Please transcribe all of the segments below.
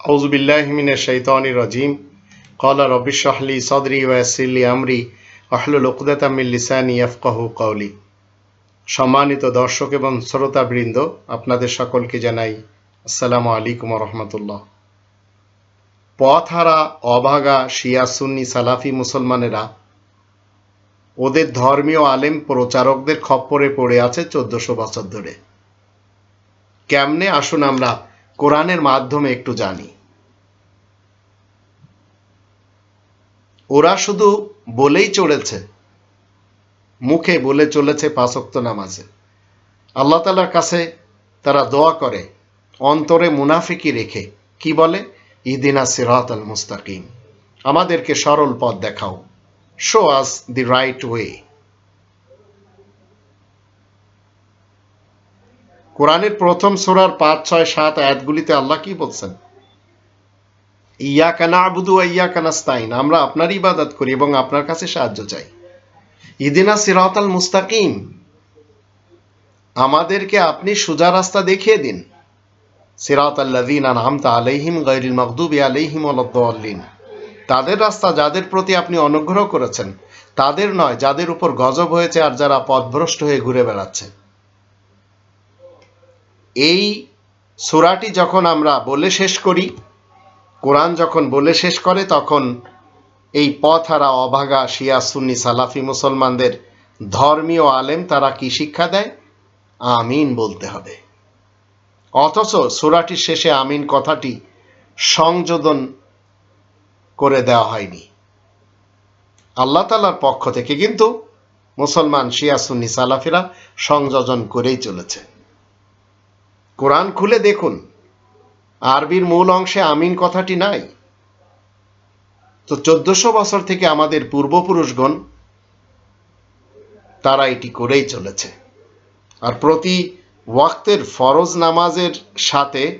আউজবিল্লাহমিন কলা রবিশাহলি সদরি ওয়াসিল্লি আমরি। আহলুল আফকাহু কাউলি সম্মানিত দর্শক এবং শ্রোতাবৃন্দ, আপনাদের সকলকে জানাই আসসালামু আলাইকুম রহমতুল্লাহ। পথহারা, অভাগা, শিয়া, সুন্নি, সালাফি, মুসলমানেরা ওদের ধর্মীয় আলেম প্রচারকদের খপ্পরে পড়ে আছে চোদ্দশো বছর ধরে কেমনে আসুন আমরা কোরআনের মাধ্যমে একটু জানি। ওরা শুধু বলেই চলেছে, মুখে বলে চলেছে পাঁচক্ত নামাজে। আল্লাহ তালার কাছে তারা দোয়া করে, অন্তরে মুনাফিকি রেখে। কি বলে? ইদিনা সিরাত আল মুস্তাকিম। আমাদেরকে সরল পথ দেখাও। Show us the right way কোরআনের প্রথম সোরার পাঁচ, ছয়, সাত আয়াতগুলিতে আল্লাহ কি বলছেন? ইয়া কানা আবুদু ইয়া কানাস্তাইন আমরা আপনার ইবাদত করি এবং আপনার কাছে সাহায্য চাই। ইদিনা সিরাত আল মুস্তাকিম আমাদেরকে আপনি সোজা রাস্তা দেখিয়ে দিন। সিরাত আল্লাদিন আনহামতা আলাইহিম গৈরিল মকদুবি আলাইহিম আলাদ্দিন তাদের রাস্তা যাদের প্রতি আপনি অনুগ্রহ করেছেন, তাদের নয়, যাদের উপর গজব হয়েছে আর যারা পথভ্রষ্ট হয়ে ঘুরে বেড়াচ্ছে। এই সুরাটি যখন আমরা বলে শেষ করি, কোরআন যখন বলে শেষ করে, তখন এই পথহারা অভাগা শিয়া সুন্নি সালাফি মুসলমানদের ধর্মীয় আলেম তারা কি শিক্ষা দেয়? আমিন বলতে হবে। অথচ সুরাটির শেষে আমিন কথাটি সংযোজন করে দেওয়া হয়নি। আল্লাহ তালার পক্ষ থেকে কিন্তু মুসলমান শিয়া সুন্নি সালাফিরা সংযোজন করেই চলেছে। কোরআন খুলে দেখুন। আরবির মূল অংশে আমিন কথাটি নাই। তো চোদ্দশো বছর থেকে আমাদের পূর্বপুরুষগণ, তারা এটি করেই চলেছে। আর প্রতি ওয়াক্তের ফরজ নামাজের সাথে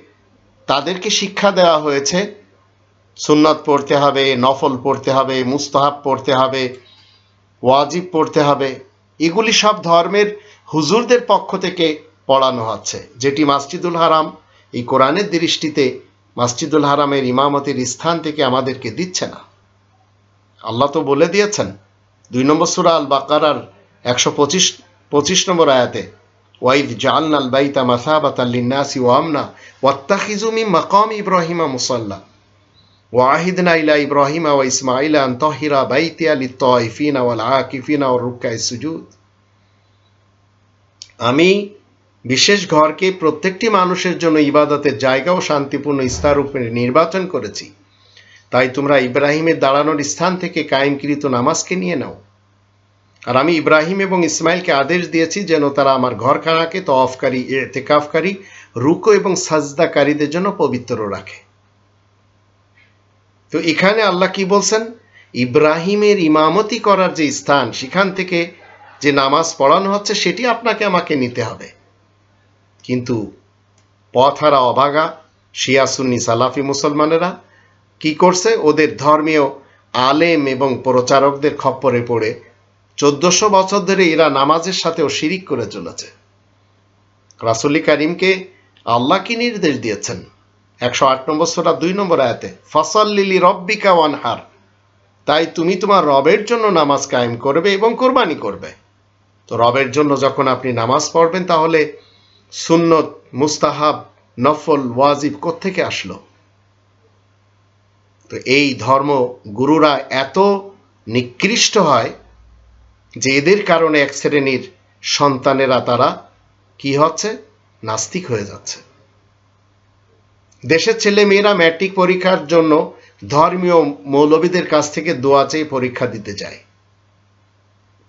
তাদেরকে শিক্ষা দেওয়া হয়েছে, সুন্নত পড়তে হবে, নফল পড়তে হবে, মুস্তাহাব পড়তে হবে, ওয়াজিব পড়তে হবে। এগুলি সব ধর্মের হুজুরদের পক্ষ থেকে পড়ানো হচ্ছে যেটি মাসজিদুল হারাম, এই কোরআনের দৃষ্টিতে মাসজিদুল হারামের ইমামতির স্থান থেকে আমাদেরকে দিচ্ছে না। আল্লাহ তো বলে দিয়েছেন, দুই নম্বর সুরা আল বাকারার একশো পঁচিশ পঁচিশ নম্বর আয়াতে, ওয়াইদ জালন আল বাইতা মাসাবাত আল্লিনাসি ওয়ামনা ওয়াত্তাখিজুমি মাকাম ইব্রাহিমা মুসাল্লা। ওয়াহিদনা ইলা ইব্রাহিমা ওয়া ইসমাইলা আন তাহিরা বাইতিয়া লিত্তাইফিনা ওয়াল আকিফিনা ওয়ার রুক্কাই সুজুদ। আমি বিশেষ ঘরকে প্রত্যেকটি মানুষের জন্য ইবাদতের জায়গা ও শান্তিপূর্ণ স্থান রূপে নির্বাচন করেছি। তাই তোমরা ইব্রাহিমের দাঁড়ানোর স্থান থেকে কায়েমকৃত নামাজকে নিয়ে নাও। আর আমি ইব্রাহিম এবং ইসমাইলকে আদেশ দিয়েছি যেন তারা আমার ঘর ঘরখানাকে তফকারী এতেকাফকারী, রুকো এবং সাজদাকারীদের জন্য পবিত্র রাখে। তো এখানে আল্লাহ কি বলছেন? ইব্রাহিমের ইমামতি করার যে স্থান, সেখান থেকে যে নামাজ পড়ানো হচ্ছে, সেটি আপনাকে আমাকে নিতে হবে। কিন্তু পথহারা অভাগা, শিয়া সুন্নি সালাফি মুসলমানেরা কি করছে? ওদের ধর্মীয় আলেম এবং প্রচারকদের খপ্পরে পড়ে চোদ্দশো বছর ধরে এরা নামাজের সাথেও শিরিক করে চলেছে। রাসুল্লি করিমকে আল্লাহ কি নির্দেশ দিয়েছেন? একশো আট নম্বর সোটা দুই নম্বর আয়াতে ফসল লিলি রব্বিকা ওয়ানহার তাই তুমি তোমার রবের জন্য নামাজ কায়েম করবে এবং কোরবানি করবে। তো রবের জন্য যখন আপনি নামাজ পড়বেন, তাহলে সুন্নত, মুস্তাহাব, নফল, ওয়াজিব কোত্থেকে আসলো? তো এই ধর্ম গুরুরা এত নিকৃষ্ট হয় যে এদের কারণে এক শ্রেণির সন্তানেরা তারা কি হচ্ছে? নাস্তিক হয়ে যাচ্ছে। দেশের ছেলে মেয়েরা ম্যাট্রিক পরীক্ষার জন্য ধর্মীয় মৌলবীদের কাছ থেকে দোয়া চেয়ে পরীক্ষা দিতে যায়।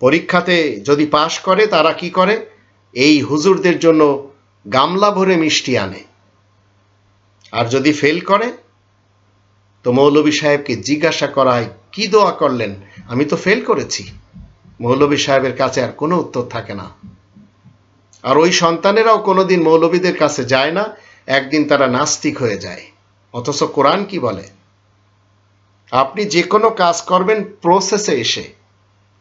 পরীক্ষাতে যদি পাশ করে তারা কি করে? এই হুজুরদের জন্য গামলা ভরে মিষ্টি আনে। আর যদি ফেল করে, তো মৌলবী সাহেবকে জিজ্ঞাসা করা হয় কি দোয়া করলেন? আমি তো ফেল করেছি। মৌলবী সাহেবের কাছে আর কোনো উত্তর থাকে না। আর ওই সন্তানেরাও কোনোদিন মৌলবীদের কাছে যায় না, একদিন তারা নাস্তিক হয়ে যায়। অথচ কোরআন কি বলে? আপনি যে কোনো কাজ করবেন প্রসেসে এসে,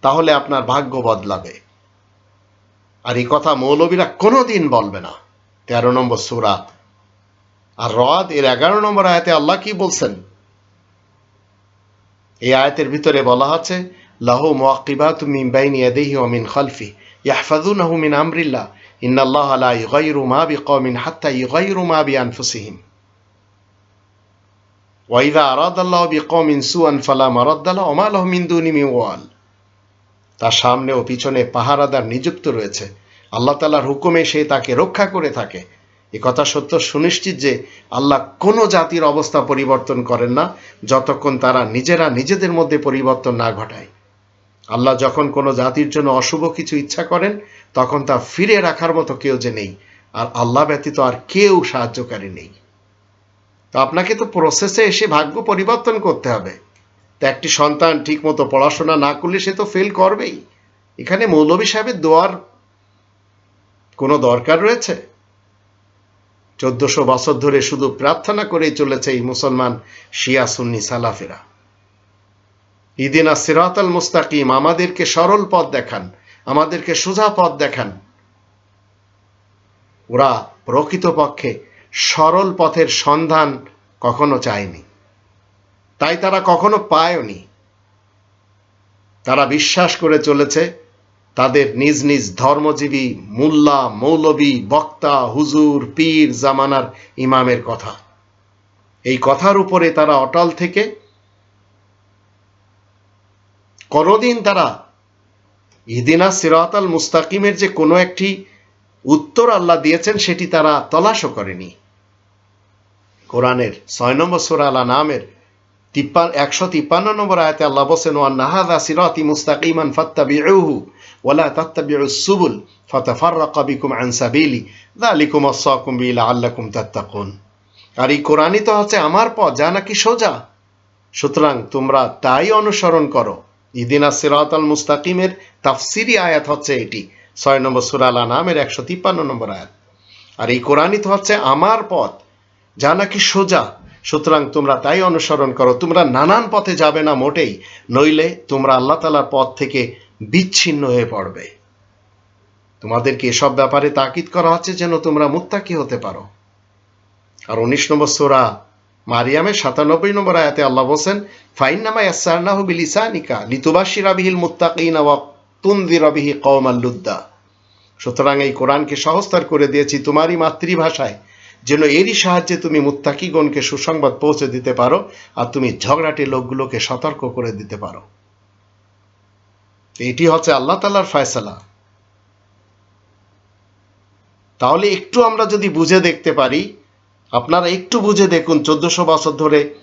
তাহলে আপনার ভাগ্য বদলাবে। আর এই কথা মৌলবীরা কোনোদিন বলবে না। তেরো নম্বর সুরা। আর রদ, এর এগারো নম্বর আয়াতে আল্লাহ কি বলছেন? এই আয়াতের ভিতরে বলা আছে, লাহু মুআক্কিবাতু মিন বাইনি ইয়াদাইহি ওয়া মিন খালফি, ইয়াহফাযুনাহু মিন আমরিল্লাহ, ইন্নাল্লাহা লা ইউগাইয়িরু মা বিকওমিন হাত্তা ইউগাইয়িরু মা বিআনফুসিহিম। ওয়া ইযা আরাদাল্লাহু বিকওমিন সুআন ফালা মারাদ্দা লাহু মা লাহুম মিন দুনি মিন ওয়াল। তার সামনে ও পিছনে পাহারাদার নিযুক্ত রয়েছে। আল্লাহ তালার হুকুমে সে তাকে রক্ষা করে থাকে। এ কথা সত্য, সুনিশ্চিত যে আল্লাহ কোনো জাতির অবস্থা পরিবর্তন করেন না, যতক্ষণ তারা নিজেরা নিজেদের মধ্যে পরিবর্তন না ঘটায়। আল্লাহ যখন কোনো জাতির জন্য অশুভ কিছু ইচ্ছা করেন, তখন তা ফিরে রাখার মতো কেউ যে নেই, আর আল্লাহ ব্যতীত আর কেউ সাহায্যকারী নেই। তো আপনাকে তো প্রসেসে এসে ভাগ্য পরিবর্তন করতে হবে। তো একটি সন্তান ঠিকমতো পড়াশোনা না করলে সে তো ফেল করবেই। এখানে মৌলভী সাহেবের দোয়ার কোনো দরকার রয়েছে? চোদ্দশো বছর ধরে শুধু প্রার্থনা করেই চলেছে এই মুসলমান শিয়া সুন্নি সালাফেরা। ইদিনা সিরাতাল মুস্তাকিম, আমাদেরকে সরল পথ দেখান, আমাদেরকে সোজা পথ দেখান। ওরা প্রকৃতপক্ষে সরল পথের সন্ধান কখনো চায়নি। তাই তারা কখনো পায়নি। তারা বিশ্বাস করে চলেছে তাদের নিজ নিজ ধর্মজীবী, মুল্লা, মৌলবী, বক্তা, হুজুর, পীর, জামানার ইমামের কথা। এই কথার উপরে তারা অটল থেকে কোনোদিন তারা ইদিনা সিরাতাল মুস্তাকিমের যে কোনো একটি উত্তর আল্লাহ দিয়েছেন, সেটি তারা তলাশও করেনি। কোরআনের ছয় নম্বর সুরা আলা নামের তিপ্পান একশো তিপ্পান্ন নম্বর আয়তে আল্লাহ বসেন ওয়ান নাহাদা সিরাতি মুস্তাকিমান ফাত্তাবিউহু। ওয়ালা তাত্তাবিউ সুবুল, ফাতাফাররাকা বিকুম আন সাবিলি, যালিকুম আসাকুম বি লাআল্লাকুম তাত্তাকুন। আর এই কোরআনই তো হচ্ছে আমার পথ, যা নাকি সোজা। সুতরাং তোমরা তাই অনুসরণ করো। ইদিনা সিরাতাল মুস্তাকিমের তাফসিরি আয়াত হচ্ছে এটি, ছয় নম্বর সুরালা নামের একশো তিপ্পান্ন নম্বর আয়াত। আর এই কোরআনই তো হচ্ছে আমার পথ, যা নাকি সোজা। সুতরাং তোমরা তাই অনুসরণ করো, তোমরা নানান পথে যাবে না মোটেই, নইলে তোমরা আল্লাহ তালার পথ থেকে বিচ্ছিন্ন হয়ে পড়বে। তোমাদেরকে এসব ব্যাপারে তাকিদ করা হচ্ছে যেন তোমরা মুত্তাকি হতে পারো। আর উনিশ নম্বর সোরা মারিয়ামের সাতানব্বই নম্বর আয়াতে আল্লাহ বলছেন ফাইন নামা ইয়াসারনাহু বিলিসানিকা লিতুবাশিরা বিহিল মুত্তাকিনা ওয়া তুনদিরা বিহি কওমাল লুদ্দা। সুতরাং এই কোরআনকে সহজতর করে দিয়েছি তোমারই মাতৃভাষায়, যেন এরই সাহায্যে তুমি মুত্তাকিগণকে সুসংবাদ পৌঁছে দিতে পারো আর তুমি ঝগড়াটে লোকগুলোকে সতর্ক করে দিতে পারো। এটি হচ্ছে আল্লাহ তালার ফয়সালা। তাহলে একটু আমরা যদি বুঝে দেখতে পারি, আপনারা একটু বুঝে দেখুন, চোদ্দশো বছর ধরে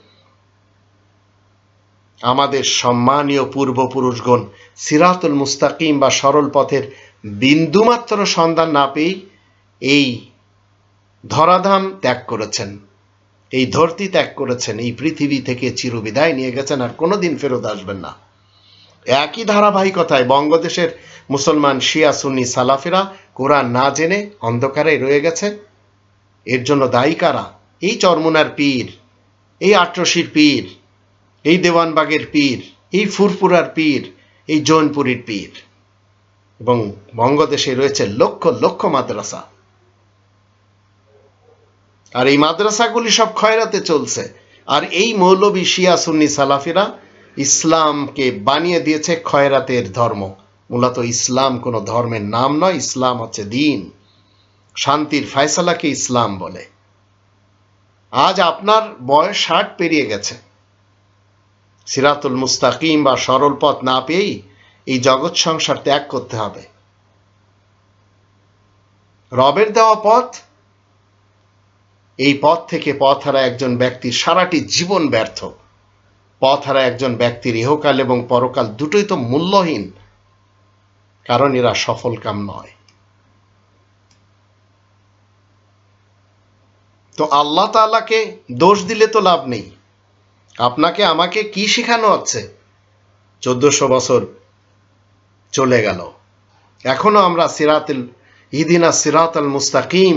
আমাদের সম্মানীয় পূর্বপুরুষগণ সিরাতুল মুস্তাকিম বা সরল পথের বিন্দুমাত্র সন্ধান না পেয়ে এই ধরাধাম ত্যাগ করেছেন। এই ধরতি ত্যাগ করেছেন। এই পৃথিবী থেকে চিরবিদায় নিয়ে গেছেন আর কোনোদিন ফেরত আসবেন না। একই ধারাবাহিকতায় বঙ্গদেশের মুসলমান শিয়া সুন্নি সালাফেরা কোরআন না জেনে অন্ধকারে রয়ে গেছে। এর জন্য দায়ী কারা? এই চরমুনার পীর, এই আটরশির পীর, এই দেওয়ানবাগের পীর, এই ফুরপুরার পীর, এই জৈনপুরীর পীর। এবং বঙ্গদেশে রয়েছে লক্ষ লক্ষ মাদ্রাসা। আর এই মাদ্রাসাগুলি সব খয়রাতে চলছে। আর এই মৌলবী শিয়া সুন্নি সালাফিরা ইসলামকে বানিয়ে দিয়েছে খয়রাতের ধর্ম। মূলত ইসলাম কোনো ধর্মের নাম নয়, ইসলাম হচ্ছে দিন। শান্তির ফয়সালাকে ইসলাম বলে। আজ আপনার বয়স ষাট পেরিয়ে গেছে। সিরাতুল মুস্তাকিম বা সরল পথ না পেয়েই এই জগৎ সংসার ত্যাগ করতে হবে। রবের দেওয়া পথ? এই পথ থেকে পথ হারা একজন ব্যক্তির সারাটি জীবন ব্যর্থ। পথ হারা একজন ব্যক্তির ইহকাল এবং পরকাল দুটোই তো মূল্যহীন, কারণ এরা সফল কাম নয়। তো আল্লাহ তাআলাকে দোষ দিলে তো লাভ নেই। আপনাকে, আমাকে কি শেখানো হচ্ছে? চোদ্দশো বছর চলে গেল। এখনও আমরা সিরাতুল ইদিনা সিরাত আল মুস্তাকিম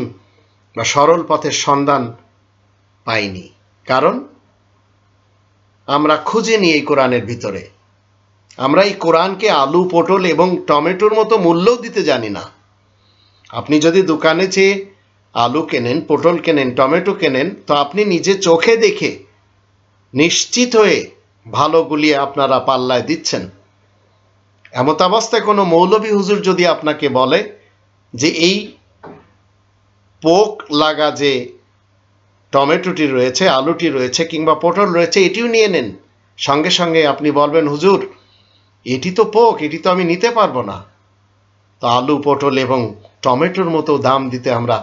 বা সরল পথের সন্ধান পাইনি। কারণ আমরা খুঁজে নিই এই কোরআনের ভিতরে। আমরা এই কোরআনকে আলু, পটল এবং টমেটোর মতো মূল্যও দিতে জানি না। আপনি যদি দোকানে চেয়ে আলু কেনেন, পটল কেনেন, টমেটো কেনেন, তো আপনি নিজে চোখে দেখে নিশ্চিত হয়ে ভালো গুলিয়ে আপনারা পাল্লায় দিচ্ছেন। এমত অবস্থায় কোনো মৌলভী হুজুর যদি আপনাকে বলে যে এই পোক লাগা যে টমেটোটি রয়েছে, আলুটি রয়েছে কিংবা পটল রয়েছে, এটিও নিয়ে নেন। সঙ্গে সঙ্গে আপনি বলবেন, হুজুর, এটি তো পোক, এটি তো আমি নিতে পারব না। তো আলু, পটল এবং টমেটোর মতো দাম দিতে আমরা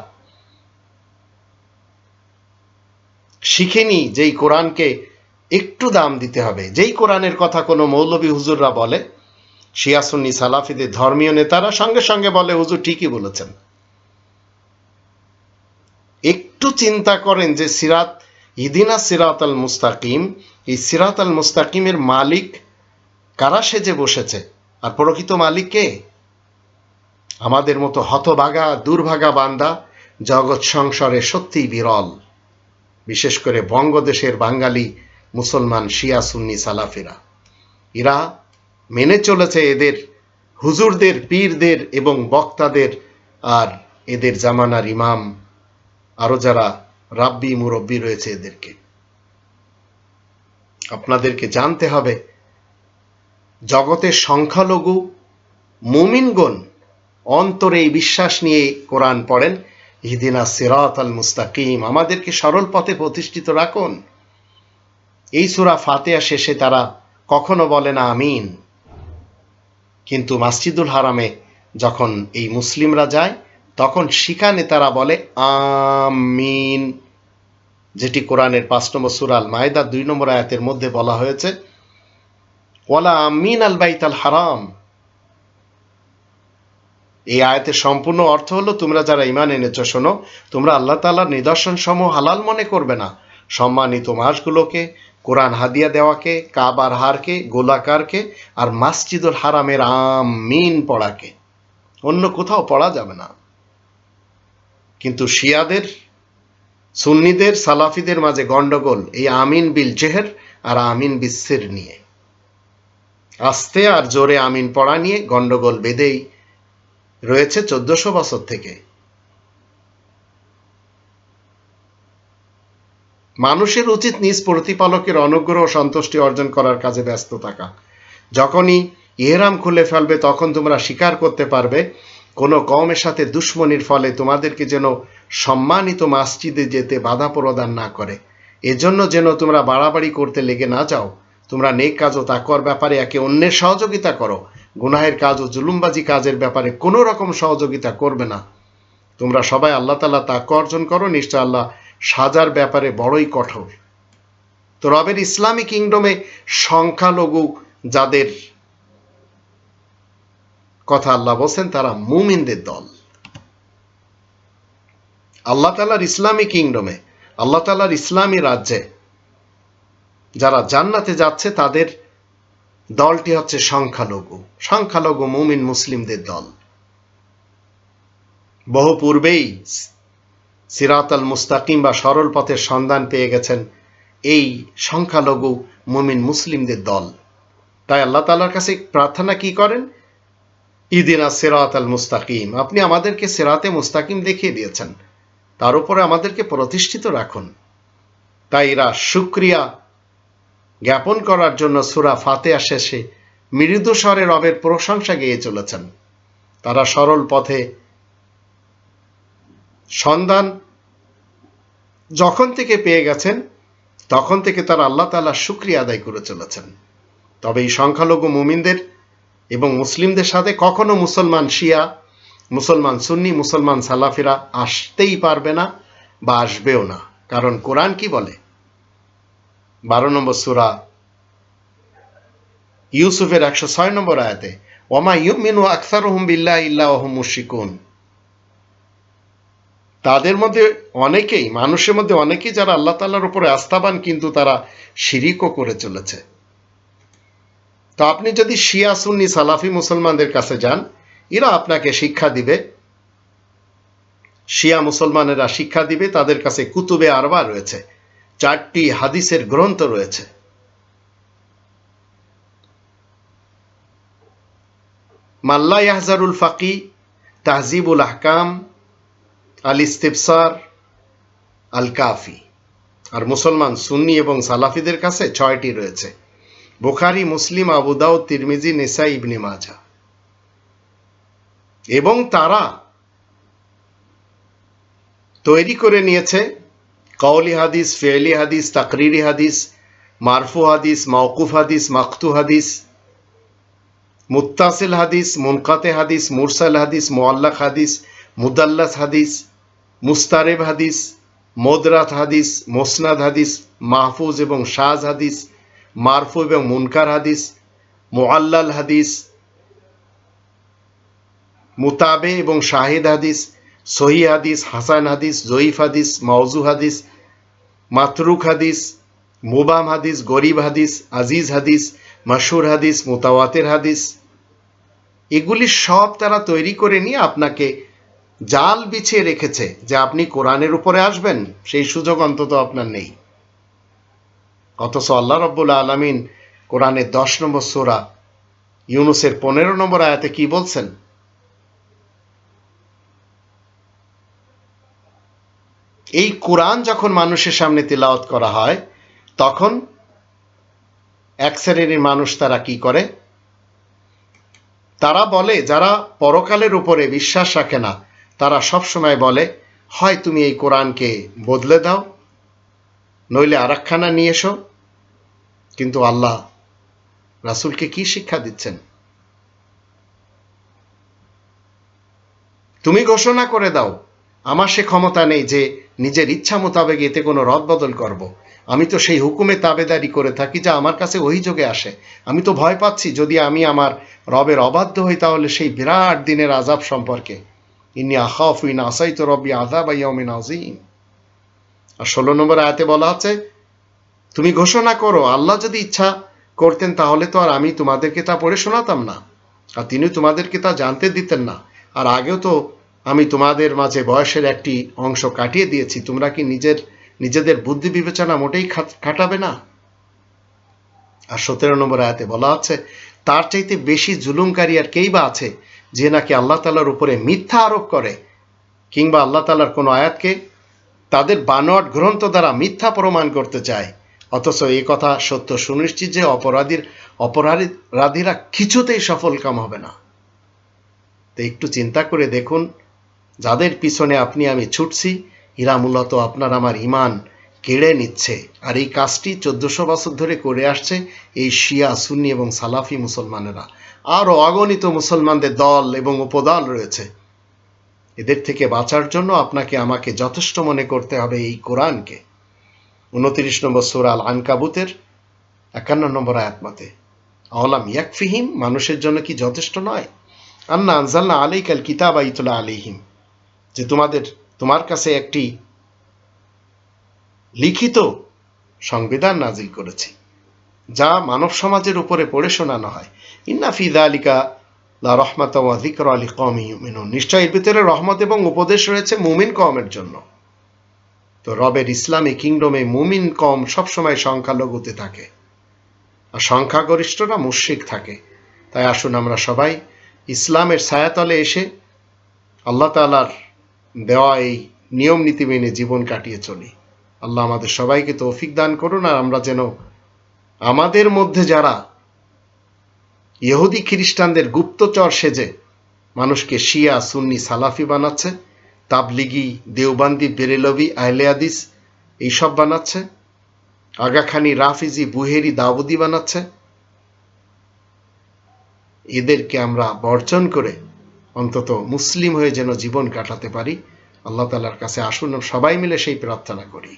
শিখিনি যেই কোরআনকে একটু দাম দিতে হবে। যেই কোরআনের কথা কোনো মৌলবী হুজুররা বলে শিয়াসুন্নি সালাফিদের ধর্মীয় নেতারা সঙ্গে সঙ্গে বলে, হুজুর, ঠিকই বলেছেন। একটু চিন্তা করেন যে সিরাত ইদিনা সিরাত আল মুস্তাকিম, এই সিরাত আল মুস্তাকিমের মালিক কারা সেজে বসেছে? আর প্রকৃত মালিক কে? আমাদের মতো হতভাগা, দুর্ভাগা বান্দা জগৎ সংসারে সত্যিই বিরল। বিশেষ করে বঙ্গদেশের বাঙালি মুসলমান, শিয়া, সুন্নি, সালাফিরা। এরা মেনে চলেছে এদের হুজুরদের, পীরদের এবং বক্তাদের আর এদের জামানার ইমাম আরও যারা রাব্বি, মুরব্বী রয়েছে এদেরকে। আপনাদেরকে জানতে হবে, জগতের সংখ্যালঘু মুমিনগণ অন্তরে এই বিশ্বাস নিয়ে কোরআন পড়েন ইদিনা সিরাত আল মুস্তাকিম আমাদেরকে সরল পথে প্রতিষ্ঠিত রাখুন। এই সুরা ফাতেয়া শেষে তারা কখনো বলে না, আমিন কিন্তু মাসজিদুল হারামে যখন এই মুসলিমরা যায় তখন সেখানে তারা বলে, আমিন, যেটি কোরআনের পাঁচ নম্বর সুরাল মায়দা দুই নম্বর আয়াতের মধ্যে বলা হয়েছে, ওয়ালা আমিন আল বাইত আল হারাম। এই আয়াতের সম্পূর্ণ অর্থ হলো, তোমরা যারা ইমান এনেছ, শোনো, তোমরা আল্লাহ তালার নিদর্শন সমূহ হালাল মনে করবে না। সম্মানিত মাসগুলোকে, কোরআন হাদিয়া দেওয়াকে, কাবার হারকে, গোলাকারকে, আর মাসজিদুল হারামের আমিন পড়াকে। অন্য কোথাও পড়া যাবে না। কিন্তু শিয়াদের, সুন্নিদের, সালাফিদের মাঝে গন্ডগোল, এই আমিন বিল জেহের আর আমিন বিশ্বের নিয়ে। আস্তে আর জোরে আমিন পড়া নিয়ে গন্ডগোল বেঁধেই রয়েছে চোদ্দশো বছর থেকে। মানুষের উচিত নিজ প্রতিপালকের অনুগ্রহ সন্তুষ্টি অর্জন করার কাজে ব্যস্ত থাকা। যখনই ইহরাম খুলে ফেলবে, তখন তোমরা স্বীকার করতে পারবে কোনো কমের সাথে দুশ্মনির ফলে তোমাদেরকে যেন সম্মানিত মাসজিদে যেতে বাধা প্রদান না করে। এজন্য যেন তোমরা বাড়াবাড়ি করতে লেগে না যাও। তোমরা নেক কাজ ও তাকর ব্যাপারে একে অন্যের সহযোগিতা করো। গুনাহের কাজ ও জুলুমবাজি কাজের ব্যাপারে কোনো রকম সহযোগিতা করবে না। তোমরা সবাই আল্লাহ তালা তাক অর্জন করো, নিশ্চয় আল্লাহ সাজার ব্যাপারে বড়ই কঠোর। তো রবের ইসলামী কিংডমে সংখ্যালঘু যাদের কথা আল্লাহ বলছেন, তারা মুমিনদের দল। আল্লাহ তালার ইসলামী কিংডমে, আল্লাহ তালার ইসলামী রাজ্যে যারা জান্নাতে যাচ্ছে, তাদের দলটি হচ্ছে সংখ্যালঘু। সংখ্যালঘু মুমিন মুসলিমদের দল। বহু পূর্বেই সিরাত আল মুস্তাকিম বা সরল পথের সন্ধান পেয়ে গেছেন এই সংখ্যালঘু মুমিন মুসলিমদের দল। তাই আল্লাহ তালার কাছে প্রার্থনা কি করেন? ইদিনা সেরাত আল মুস্তাকিম। আপনি আমাদেরকে সেরাতে মুস্তাকিম দেখিয়ে দিয়েছেন। তার উপরে আমাদেরকে প্রতিষ্ঠিত রাখুন। তাই এরা সুক্রিয়া জ্ঞাপন করার জন্য সুরা ফাতেয়া শেষে মৃদু স্বরে রবের প্রশংসা গেয়ে চলেছেন। তারা সরল পথে সন্ধান যখন থেকে পেয়ে গেছেন, তখন থেকে তারা আল্লাহ তালা শুক্রিয়া আদায় করে চলেছেন। তবে এই সংখ্যালঘু মুমিনদের এবং মুসলিমদের সাথে কখনো মুসলমান শিয়া, মুসলমান সুন্নি, মুসলমান সালাফিরা আসতেই পারবে না বা আসবেও না। কারণ কোরআন কি বলে? বারো নম্বর সুরা ইউসুফের একশো ছয় নম্বর আয়াতে ওমা ইউমিনু আকসার বিল্লাহ ইল্লাহ মুশিকুন তাদের মধ্যে অনেকেই, মানুষের মধ্যে অনেকেই যারা আল্লাহ তাল্লার উপরে আস্থাবান, কিন্তু তারা শিরিকও করে চলেছে। তো আপনি যদি শিয়া, সুন্নি, সালাফি মুসলমানদের কাছে যান, এরা আপনাকে শিক্ষা দিবে। শিয়া মুসলমানেরা শিক্ষা দিবে, তাদের কাছে কুতুবে আরবা রয়েছে, চারটি হাদিসের গ্রন্থ রয়েছে। মাল্লা ইয়াহজারুল ফাকি, তাহজিবুল আহকাম আল ইস্তেফসার আল কাফি আর মুসলমান, সুন্নি এবং সালাফিদের কাছে ছয়টি রয়েছে। বুখারি, মুসলিম আবুদাউ তিরমিজি নেসা ইবনে মাজা এবং তারা তৈরি করে নিয়েছে কওলি হাদিস ফেলি হাদিস, তাকরিরি হাদিস, মারফু হাদিস, মওকুফ হাদিস, মাকতু হাদিস, মুত্তাসিল হাদিস, মুনকাতে হাদিস, মুরসাল হাদিস মোয়াল্লাক হাদিস, মুদাল্লাস হাদিস, মুস্তারেব হাদিস, মোদরাত হাদিস, মোসনাদ হাদিস, মাহফুজ এবং শাজ হাদিস মারফু এবং মুনকার হাদিস মোয়াল্লাল হাদিস, মুতাবে এবং শাহিদ হাদিস সহি হাদিস, হাসান হাদিস, জয়ীফ হাদিস মওজু হাদিস, মাতরুক হাদিস, মুবাম হাদিস, গরিব হাদিস, আজিজ হাদিস মাসুর হাদিস, মুতাওয়াতের হাদিস। এগুলি সব তারা তৈরি করে নিয়ে আপনাকে জাল বিছিয়ে রেখেছে যে আপনি কোরআনের উপরে আসবেন, সেই সুযোগ অন্তত আপনার নেই। অথচ আল্লাহ রব্বুল আলমিন কোরআনের দশ নম্বর সোরা ইউনুসের পনেরো নম্বর আয়াতে কি বলছেন? এই কোরআন যখন মানুষের সামনে তিলাওয়াত করা হয়, তখন এক শ্রেণির মানুষ তারা কি করে? তারা বলে, যারা পরকালের উপরে বিশ্বাস রাখে না, তারা সব সময় বলে, হয়, তুমি এই কোরআনকে বদলে দাও, নইলে আরাকখানা নিয়ে এসো। কিন্তু আল্লাহ রাসুলকে কি শিক্ষা দিচ্ছেন? তুমি ঘোষণা করে দাও, আমার সে ক্ষমতা নেই যে নিজের ইচ্ছা মোতাবেক এতে কোনো রদবদল করব। আমি তো সেই হুকুমে তাবেদারি করে থাকি যা আমার কাছে অভিযোগে আসে। আমি তো ভয় পাচ্ছি যদি আমি আমার রবের অবাধ্য হই তাহলে সেই বিরাট দিনের আজাব সম্পর্কে। ইনি আখাফ ইন আসাই তো রব্বি আজাব আইয়মিন আজিম আর ষোলো নম্বর আয়াতে বলা আছে তুমি ঘোষণা করো, আল্লাহ যদি ইচ্ছা করতেন তাহলে তো আর আমি তোমাদেরকে তা পড়ে শোনাতাম না। আর তিনি তোমাদেরকে তা জানতে দিতেন না। আর আগেও তো আমি তোমাদের মাঝে বয়সের একটি অংশ কাটিয়ে দিয়েছি। তোমরা কি নিজের, নিজেদের বুদ্ধি বিবেচনা মোটেই কাটাবে না? আর সতেরো নম্বর আয়াতে বলা আছে, তার চাইতে বেশি জুলুমকারী আর কেই বা আছে যে নাকি আল্লাহ তালার উপরে মিথ্যা আরোপ করে, কিংবা আল্লাহ তালার কোনো আয়াতকে তাদের বানোয়াট গ্রন্থ দ্বারা মিথ্যা প্রমাণ করতে চায়। অথচ এই কথা সত্য সুনিশ্চিত যে অপরাধীর অপরাধীরা কিছুতেই সফল কাম হবে না। তো একটু চিন্তা করে দেখুন, যাদের পিছনে আপনি আমি ছুটছি, এরা মূলত আপনার আমার ইমান কেড়ে নিচ্ছে। আর এই কাজটি চোদ্দশো বছর ধরে করে আসছে এই শিয়া, সুন্নি এবং সালাফি মুসলমানেরা। আরও অগণিত মুসলমানদের দল এবং উপদল রয়েছে। এদের থেকে বাঁচার জন্য আপনাকে আমাকে যথেষ্ট মনে করতে হবে এই কোরআনকে। উনত্রিশ নম্বর সুরাল আনকাবুতের একান্ন নম্বর আয়াতমাতে আওলাম ইয়াকফিহিম, মানুষের জন্য কি যথেষ্ট নয়? আন্না আনজাল্লা আলাইকাল কিতাব আইতুল্লাহ আলিহিম যে তোমাদের, তোমার কাছে একটি লিখিত সংবিধান নাজিল করেছি, যা মানব সমাজের উপরে পড়ে শোনানো হয়। ইন্না ফিদা আলিকা লা রহমাত আলী কম ইউমিনুন। নিশ্চয় এর ভিতরে রহমত এবং উপদেশ রয়েছে মুমিন কমের জন্য। তো রবের ইসলামী কিংডমে মুমিন কম সবসময় সংখ্যালঘুতে থাকে। আর সংখ্যাগরিষ্ঠরা মুশ্রিক থাকে। তাই আসুন আমরা সবাই ইসলামের ছায়াতলে এসে আল্লাহ তালার দেওয়া এই নিয়ম নীতি মেনে জীবন কাটিয়ে চলি। আল্লাহ আমাদের সবাইকে তৌফিক দান করুন আর আমরা যেন আমাদের মধ্যে যারা ইহুদি খ্রিস্টানদের গুপ্তচর সেজে মানুষকে শিয়া, সুন্নি, সালাফি বানাচ্ছে তাবলিগি, দেওবান্দি, বেরেলবি আহলে আদিস এইসব বানাচ্ছে। আগাখানি, রাফিজি, বুহেরি, দাউদি বানাচ্ছে। এদেরকে আমরা বর্জন করে অন্তত মুসলিম হয়ে যেন জীবন কাটাতে পারি। আল্লাহ তালার কাছে আসুন, সবাই মিলে সেই প্রার্থনা করি।